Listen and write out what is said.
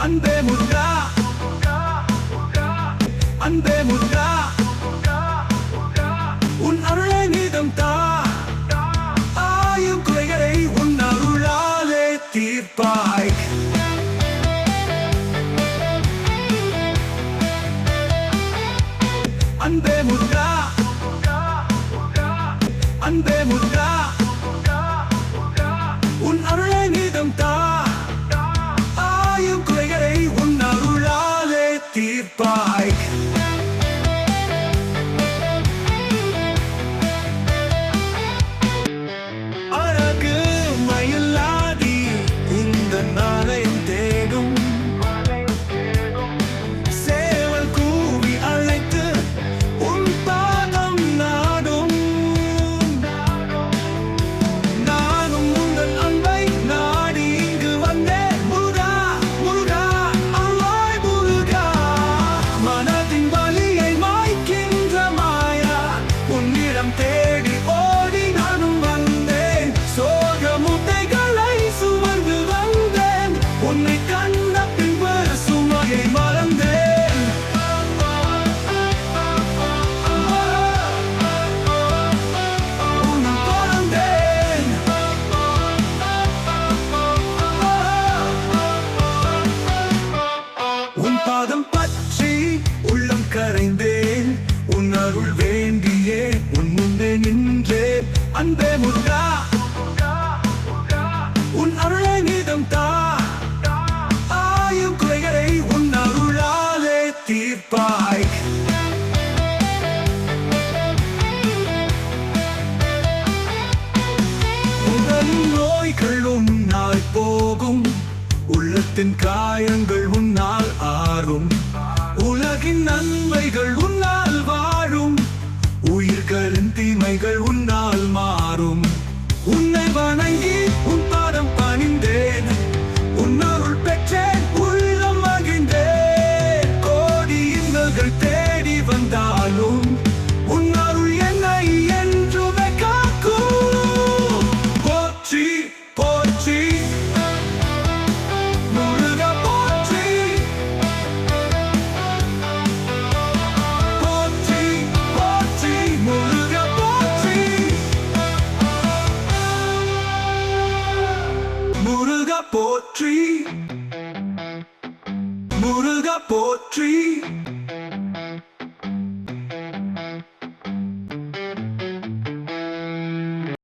அன்பே முருகா. அன்பே முருகா. உன் அருளை நீதம் தா. ஆயும் குறைகளை உன் அருளாலே தீர்ப்பாய். அன்பே முருகா. அன்பே முருகா. தேடி ஓடி நானும் வந்தேன் சோக முட்டைகளை சுமந்து வந்தேன் உன்னை கண்ட பின்பு சுமையை மறந்தேன் உன்னை தொடர்ந்தேன் உன் பாதம் பற்றி உள்ளம் கரைந்தேன் உன் அருள் அன்பே முருகா உன் அருளை நீதம் தா. ஆயும் குறைகளை உன் அருளாலே தீர்ப்பாய். உடல் நோய்கள் உன்னால் போகும். உள்ளத்தின் காயங்கள் உன்னால் ஆறும் உலகின் நன்மைகள் போற்றி. முருக போற்றி.